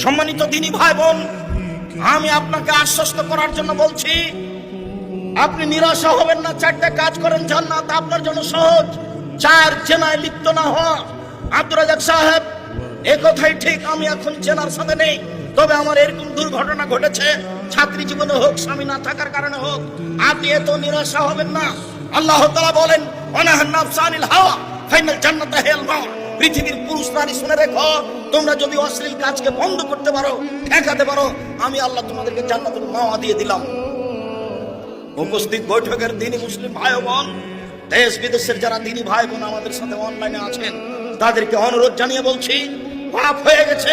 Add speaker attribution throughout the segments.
Speaker 1: সম্মানিত দিনী ভাই বোন আমি আপনাকে আশ্বস্ত করার জন্য বলছি, আপনি নিরাশা হবেন না, চারটা কাজ করেন, জান্নাত আপনার জন্য সহজ। চার চেনায় লিপ্ত না হওয়া। আব্দুর রাজাক সাহেব, এ কথাই ঠিক, আমি এখন চেনার সাথে নেই। তবে আমার এরকম দুর্ঘটনা ঘটেছে, ছাত্রী জীবনে হোক, স্বামী না থাকার কারণে হোক, আপনি এত নিরাশা হবেন না। আল্লাহ তাআলা বলেন অনাহান নাফসানিল হাওয়া ফাইনাল জান্নাত হেল মাওয়া পৃথিবীর পুরুষ নারী শুনে রেখো, তোমরা যদি অশ্লীল কাজকে বন্ধ করতে পারো, ঠেকাতে পারো, আমি আল্লাহ তোমাদেরকে জান্নাতুল মাওয়া দিয়ে দিলাম। উপস্থিত বৈঠকের দিনই মুসলিম ভাই বোন দেশ বিদেশের যারা দিনী ভাই বোন আমাদের সাথে অনলাইনে আছেন, তাদেরকে অনুরোধ জানিয়ে বলছি, পাপ হয়ে গেছে,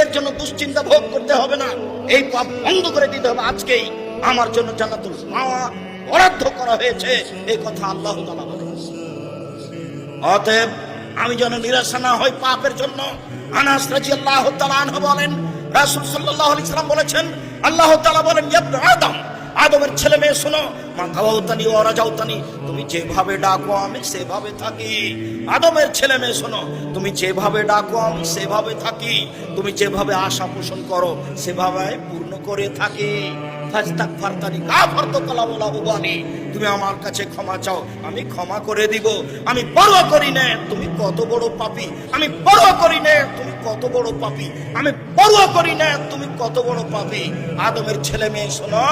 Speaker 1: এর জন্য দুশ্চিন্তা ভোগ করতে হবে না, এই পাপ বন্ধ করে দিতে হবে আজকেই, আমার জন্য জান্নাতুল মাওয়া বরাদ্দ করা হয়েছে, এই কথা আল্লাহ তাআলা বলেন। অতএব আমি যেন নিরাশা না হই পাপের জন্য। আনাস রাদিয়াল্লাহু তাআলা আনহু বলেন, রাসূল সাল্লাল্লাহু আলাইহি সাল্লাম বলেছেন, আল্লাহ তাআলা বলেন আদম, আদমের ছেলে মেয়ে শোনো মা গাওতানি ও রাজাউতানি তুমি যেভাবে ডাকো, আমি সেভাবে থাকি। আদমের ছেলে মেয়ে শোনো, তুমি যেভাবে ডাকো, আমি সেভাবে থাকি। তুমি যেভাবে আশা পোষণ করো, সেভাবে পূর্ণ করে থাকি। তুমি আমার কাছে ক্ষমা চাও, আমি ক্ষমা করে দিব। আমি পরোয়া করি না, তুমি কত বড় পাপী। আমি পরোয়া করি না, তুমি কত বড় পাপী। আমি পরোয়া করি না, তুমি কত বড় পাপী। আদমের ছেলে মেয়ে, শোনো,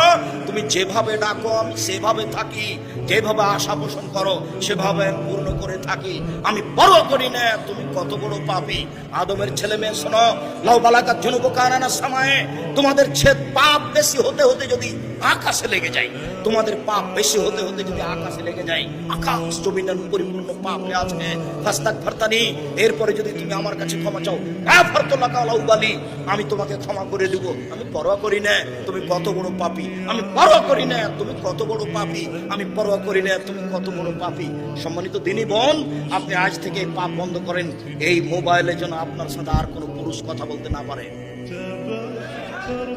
Speaker 1: তুমি যেভাবে ডাকো, আমি সেভাবে থাকি। যেভাবে আশা পোষণ করো, সেভাবে পূর্ণ করে থাকি। আমি বড় করি না, তুমি কত বড় পাপী। আদমের ছেলে মেয়ে, শোনো, লাউ বালাকার জুনুব কারানা সময়ে, তোমাদের ছেদ পাপ বেশি হতে হতে যদি আকাশে লেগে যায়, তোমাদের পাপ বেশি হতে হতে যদি আকাশে লেগে যায়, আকাশ জমিনের পরিপূর্ণ পাপ আছে ফাস্তাক ফারতানি, এরপরে যদি তুমি আমার কাছে ক্ষমা চাও গাফারতুল্লাহ কালাউ বালি, আমি তোমাকে ক্ষমা করে দেব। আমি পরোয়া করি না, তুমি কত বড় পাপি। আমি পরোয়া করি না, তুমি কত বড় পাপী। আমি পরোয়া করি না, তুমি কত বড় পাপি। সম্মানিত দিনী বোন, আপনি আজ থেকে পাপ বন্ধ করেন। এই মোবাইলে যেন আপনার সাথে আর কোনো পুরুষ কথা বলতে না পারে।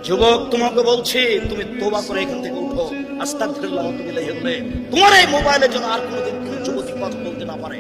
Speaker 1: যুবক, তোমাকে বলছি, তুমি তোবা করে এখান থেকে উঠো। আস্তাগফিরুল্লাহ, তুমি তোমার এই মোবাইলের জন্য আর কোনোদিন কোনো যুবতী কথা বলতে না পারে।